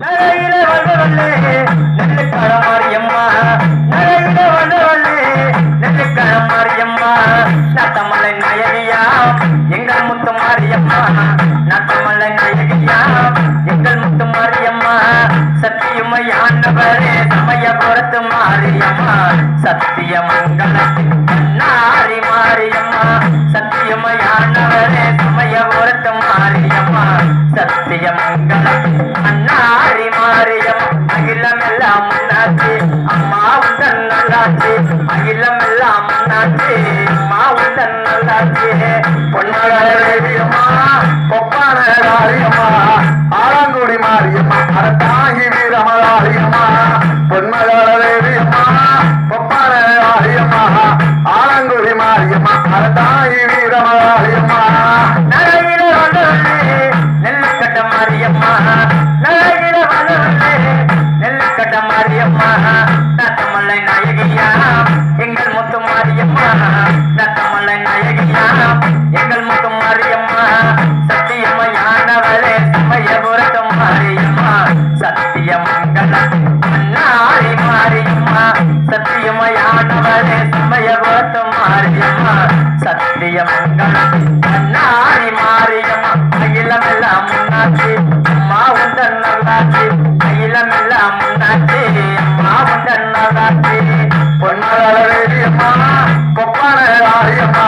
நரையில வந்து வந்து நெல்லுக்கார மாரியம்மா நரையில வந்து வந்து நெல்லுக்கார மாரியம்மா நாட்டமலை நாயகியா எங்கள் முத்து மாரியம்மா. நாட்டமலை நாயகியா எங்கள் முத்து மாரியம்மா. சத்தியமையானவரே மாரியம்மா. நாரி மாரியம்மா. சத்தியமையானவரே மாரியம்மா. காரியம் அகிலம் எல்லாம் முன்னாச்சு அம்மா உடன் நல்லாச்சு. அகிலமெல்லாம் முன்னாச்சு அம்மா உடன் நல்லாச்சு. பொன்மகளேவியம்மா கொப்பானகாரியம்மா ஆலங்குடி மாரியம்மா அரத்தாங்கி வீரமலாரியம்மா பொன்மகளேவியம்மா கொப்பானகாரியம்மா ஆலங்குடி மாரியம்மா அரத்தாங்கி வீரமலாரியம்மா. நகையில வந்து நெல்லுக்கட்ட மாரியம்மா நாட்டமல்லை நாயகியா எங்கள் முத்து மாரியம்மா நாட்டமல்லை நாயகியா எங்கள் முத்து மாரியம்மா சத்தியமையானவளே சமயபுரத்து மாரியம்மா. சத்தியமங்கல நாரி மாரியம்மா. சத்தியமையானவளே சமயபுரத்து மாரியம்மா. சத்தியமங்கல நல்லாச்சு அகிலமெல்லாம் முன்னாச்சு அம்மா உந்தன் நல்லாச்சு பொன்மகளேவியம்மா கொப்பானகாரியம்மா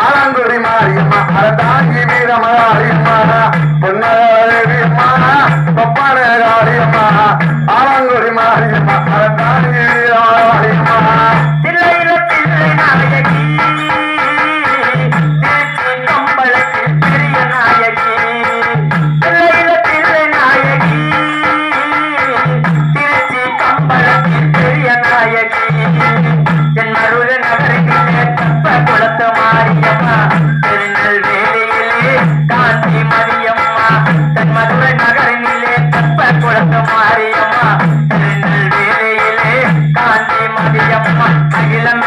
ஆலங்குடி மாரியம்மா அரத்தாங்கி வீரமலாரியம்மா. பொன்மகள Águila